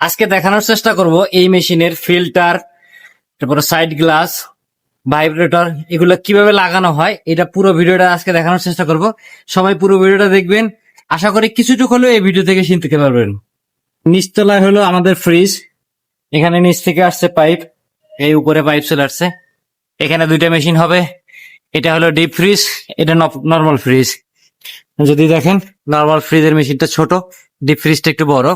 আজকে দেখানোর চেষ্টা করব এই মেশিনের ফিল্টার, তারপরে সাইড গ্লাস, ভাইব্রেটর, এগুলো কীভাবে লাগানো হয়, এটা পুরো ভিডিওটা আজকে দেখানোর চেষ্টা করব। সবাই পুরো ভিডিওটা দেখবেন। আশা করি কিছুটুকু হলেও এই ভিডিও থেকে শিখতে পারবেন। নিচতলায় হলো আমাদের ফ্রিজ এখানে নিচ থেকে আসছে পাইপ এই উপরে পাইপ চলে আসছে। এখানে দুইটা মেশিন হবে। এটা হলো ডিপ ফ্রিজ এটা নর্মাল ফ্রিজ যদি দেখেন নর্মাল ফ্রিজের মেশিনটা ছোট ডিপ ফ্রিজটা একটু বড়।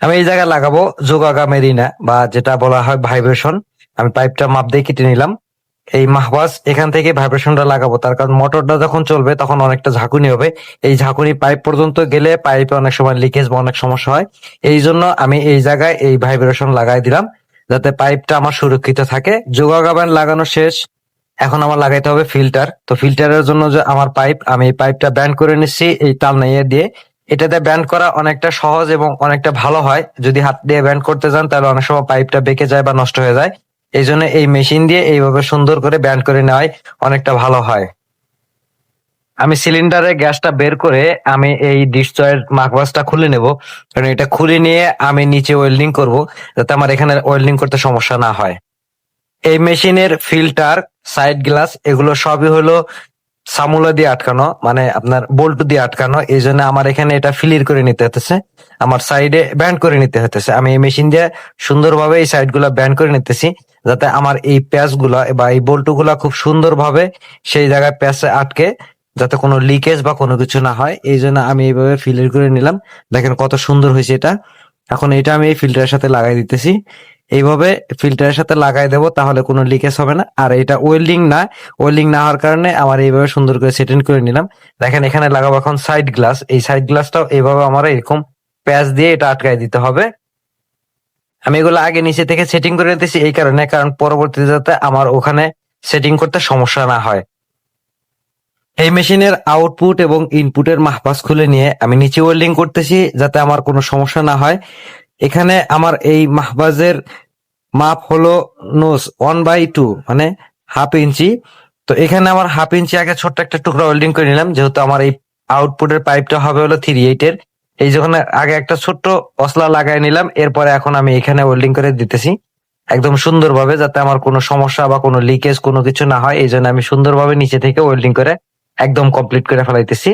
আমি এই জায়গায় লাগাবো যোগাগা মেরিনা, বা যেটা বলা হয় ভাইব্রেশন। আমি পাইপটা মাপ দিয়ে কেটে নিলাম। এই মাহবাস এখান থেকে ভাইব্রেশনটা লাগাবো, তার কারণ মোটরটা যখন চলবে তখন অনেকটা ঝাঁকুনি হবে। এই ঝাঁকুনি পাইপ পর্যন্ত গেলে পাইপে অনেক সময় লিকেজ বা অনেক সমস্যা হয়। এই জন্য আমি এই জায়গায় এই ভাইব্রেশন লাগাই দিলাম, যাতে পাইপটা আমার সুরক্ষিত থাকে। যোগাগা ব্যান্ড লাগানো শেষ। এখন আমার লাগাইতে হবে ফিল্টার। তো ফিল্টারের জন্য যে আমার পাইপ, আমি এই পাইপটা ব্যান্ড করে নিচ্ছি এই টাল নাইয়ে দিয়ে। এটাতে ব্যান্ড করা অনেকটা সহজ এবং অনেকটা ভালো হয়। যদি হাত দিয়ে ব্যান্ড করতে যান, তাহলে অনেক সময় পাইপটা বেঁকে যায় বা নষ্ট হয়ে যায়। এই জন্য এই মেশিন দিয়ে এইভাবে সুন্দর করে ব্যান্ড করে নেওয়াই অনেকটা ভালো হয়। আমি সিলিন্ডারে গ্যাসটা বের করে আমি এই ডিসচয়ের মাকবাসটা খুলে নেব। কারণ এটা খুলে নিয়ে আমি নিচে ওয়েল্ডিং করব, যাতে আমার এখানে ওয়েল্ডিং করতে সমস্যা না হয়। এই মেশিনের ফিল্টার সাইড গ্লাস এগুলো সবই হলো সামুলা দিয়ে আটকানো মানে আপনার বোল্ট দিয়ে আটকানো, এই জন্য আমার এখানে এটা ফিলির করে নিতে হতেছে আমার সাইডে ব্যান্ড করে নিতে হতেছে আমি এই মেশিন দিয়ে সুন্দরভাবে এই সাইডগুলা ব্যান্ড করে নিতেছি, যাতে আমার এই প্যাচগুলা বা এই বল্টু গুলা খুব সুন্দরভাবে সেই জায়গায় প্যাচে আটকে, যাতে কোনো লিকেজ বা কোনো কিছু না হয়। এই জন্য আমি এইভাবে ফিলির করে নিলাম। দেখেন কত সুন্দর হয়েছে এটা। এখন এটা আমি এই ফিল্টারের সাথে লাগাই দিতেছি। এইভাবে ফিল্টারের সাথে লাগাই দেবো, তাহলে কোনো লিকেজ হবে না। আর এটা ওয়েল্ডিং না ওয়েল্ডিং না হওয়ার কারণে আমার এইভাবে সুন্দর করে সেটিং করে নিলাম। দেখেন এখানে লাগাবো এখন সাইড গ্লাস এই সাইড গ্লাসটাও এইভাবে আমার এরকম প্যাচ দিয়ে এটা আটকাই দিতে হবে। আমি এগুলো আগে নিচে থেকে সেটিং করে নিতেছি এই কারণে, কারণ পরবর্তীতে যাতে আমার ওখানে সেটিং করতে সমস্যা না হয়। এই মেশিনের আউটপুট এবং ইনপুটের মাহপাস খুলে নিয়ে আমি নিচে ওয়েল্ডিং করতেছি, যাতে আমার কোনো সমস্যা না হয়। এখানে আমার এই মাহবাজের মাপ হলো নোস ওয়ান বাই টু মানে হাফ ইঞ্চি। তো এখানে আমার হাফ ইঞ্চি আগে ছোট্ট একটা টুকরা ওয়েল্ডিং করে নিলাম, যেহেতু আমার এই আউটপুটের পাইপটা হবে হলো থ্রি এইটের এই যখন আগে একটা ছোট্ট অসলা লাগাই নিলাম, এরপরে এখন আমি এখানে ওয়েল্ডিং করে দিতেছি। একদম সুন্দরভাবে যাতে আমার কোনো সমস্যা বা কোনো লিকেজ কোনো কিছু না হয় এই জন্য আমি সুন্দরভাবে নিচে থেকে ওয়েল্ডিং করে একদম কমপ্লিট করে ফেলাইতেছি।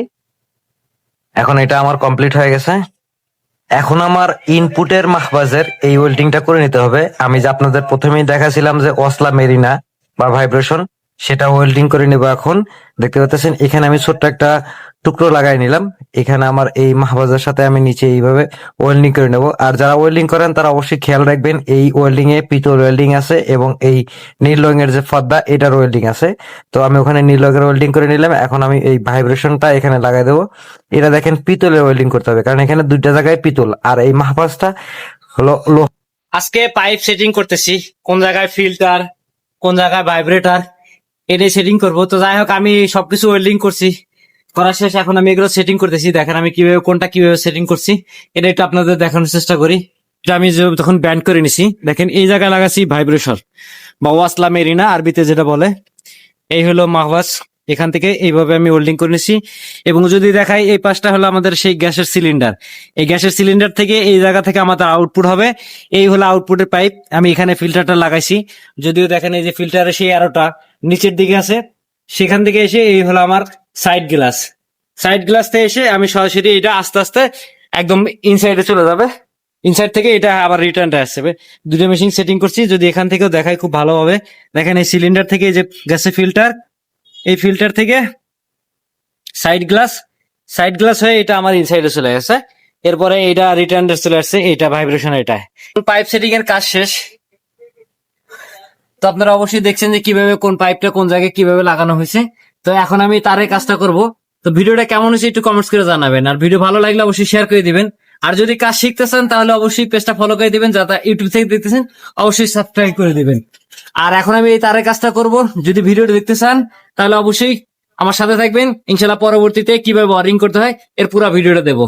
এখন এটা আমার কমপ্লিট হয়ে গেছে। এখন আমার ইনপুটের মাহবাজের এই ওয়েল্ডিংটা করে নিতে হবে। আমি যে আপনাদের প্রথমেই দেখাছিলাম যে অসলা মেরিনা বা ভাইব্রেশন সেটা ওয়েল্ডিং করে নেব এখন। দেখতে পাচ্ছেন, এখানে আমি ছোট্ট একটা টুকরো লাগাই নিলাম। এখানে আমার এই মাহবাজের সাথে আমি নিচে এইভাবে ওয়েল্ডিং করে নেব। আর যারা ওয়েল্ডিং করেন, তারা অবশ্যই খেয়াল রাখবেন, এই ওয়েল্ডিং এ পিতল ওয়েল্ডিং আছে এবং এই নীল রঙের যে ফর্দা এটার ওয়েল্ডিং আছে। তো আমি ওখানে নীল রঙের ওয়েল্ডিং করে নিলাম। এখন আমি এই ভাইব্রেশনটা এখানে লাগাই দেবো। এটা দেখেন, পিতলের ওয়েল্ডিং করতে হবে, কারণ এখানে দুইটা জায়গায় পিতল। আর এই মাহবাজটা হলো আজকে পাইপ সেটিং করতেছি, কোন জায়গায় ফিল্টার কোন জায়গায় ভাইব্রেটর এটাই সেটিং করব। তো যাই হোক, আমি সবকিছু ওয়েল্ডিং করছি। করার শেষ, এখন আমি এগুলো সেটিং করতেছি। দেখেন আমি কীভাবে, কোনটা কীভাবে সেটিং করছি। এটা একটু আপনাদের দেখানোর চেষ্টা করি। আমি যে তখন ব্যান্ড করে নিছি, দেখেন এই জায়গায় লাগাছি ভাইব্রেশন বা ওয়াসলা মেরিনা, আরবিতে যেটা বলে, এই হলো মাহবাস এখান থেকে এইভাবে আমি হোল্ডিং করে নিছি। এবং যদি দেখাই, এই পাশটা হলো আমাদের সেই গ্যাসের সিলিন্ডার এই গ্যাসের সিলিন্ডার থেকে এই জায়গা থেকে আমাদের আউটপুট হবে। এই হলো আউটপুটের পাইপ আমি এখানে ফিল্টারটা লাগাইছি। যদিও দেখেন এই যে ফিল্টারের সেই আরোটা নিচের দিকে আছে। সেখান থেকে এসে এই হলো আমার সাইড গ্লাস সাইড গ্লাস থেকে এসে আমি সরাসরি এটা আস্তে আস্তে একদম ইনসাইডে চলে যাবে। ইনসাইড থেকে এটা আবার রিটার্নটা আসবে। দুটো মেশিন সেটিং করছি। যদি এখান থেকেও দেখাই, খুব ভালো হবে। দেখেন এই সিলিন্ডার থেকে যে গ্যাসের ফিল্টার এই ফিল্টার থেকে সাইড গ্লাস সাইড গ্লাস হয়ে এটা আমার ইনসাইডে চলে গেছে। এরপরে এটা রিটার্ন চলে আসছে এটা ভাইব্রেশন এটা। পাইপ সেটিং এর কাজ শেষ? তো আপনারা অবশ্যই দেখছেন যে কীভাবে কোন পাইপটা কোন জায়গায় কীভাবে লাগানো হয়েছে। তো এখন আমি তারের কাজটা করব। তো ভিডিওটা কেমন হয়েছে একটু কমেন্টস করে জানাবেন। আর ভিডিও ভালো লাগলে অবশ্যই শেয়ার করে দিবেন। আর যদি কাজ শিখতে চান তাহলে অবশ্যই পেজটা ফলো করে দিবেন যাতে ইউটিউব থেকে দেখতেছেন, অবশ্যই সাবস্ক্রাইব করে দিবেন। আর এখন আমি এই তারের কাজটা করব। যদি ভিডিওটা দেখতে চান, তাহলে অবশ্যই আমার সাথে থাকবেন। ইনশাল্লাহ পরবর্তীতে কীভাবে ওয়ারিং করতে হয়, এর পুরো ভিডিওটা দেবো।